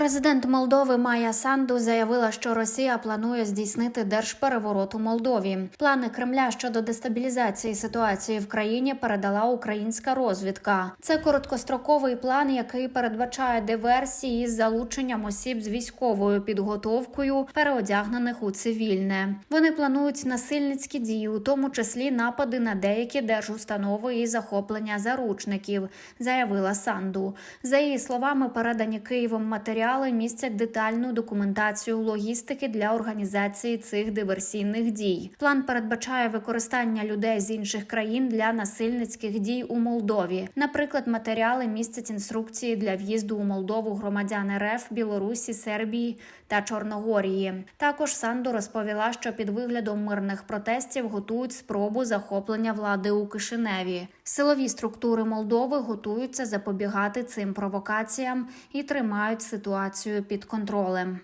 Президент Молдови Майя Санду заявила, що Росія планує здійснити держпереворот у Молдові. Плани Кремля щодо дестабілізації ситуації в країні передала українська розвідка. Це короткостроковий план, який передбачає диверсії з залученням осіб з військовою підготовкою, переодягнених у цивільне. Вони планують насильницькі дії, у тому числі напади на деякі держустанови і захоплення заручників, заявила Санду. За її словами, передані Києвом матеріали містять детальну документацію логістики для організації цих диверсійних дій. План передбачає використання людей з інших країн для насильницьких дій у Молдові. Наприклад, матеріали містять інструкції для в'їзду у Молдову громадян РФ, Білорусі, Сербії та Чорногорії. Також Санду розповіла, що під виглядом мирних протестів готують спробу захоплення влади у Кишиневі. Силові структури Молдови готуються запобігати цим провокаціям і тримають ситуацію під контролем.